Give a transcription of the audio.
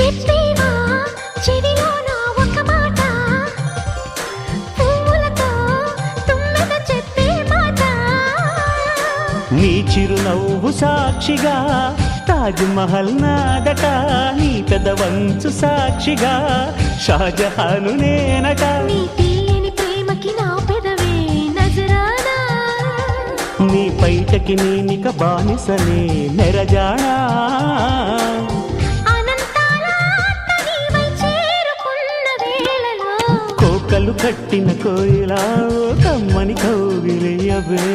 చెప్పేవా? చెవిలోన ఒక మాట. పువ్వులతో తుమ్మెద చెప్పే మాట. నీ చిరునవ్వు సాక్షిగా తాజ్ మహల్ నాదట. నీ పెదవంచు సాక్షిగా షాజహాను నేనట. నీ తీయని ప్రేమకి నా పెదవే నజరానా? నీ పైటకి నేనిక బానిసలే నెరజాడా కోకలు కట్టిన కోయిలా ఓ కమ్మని కౌగిలయ్యవే.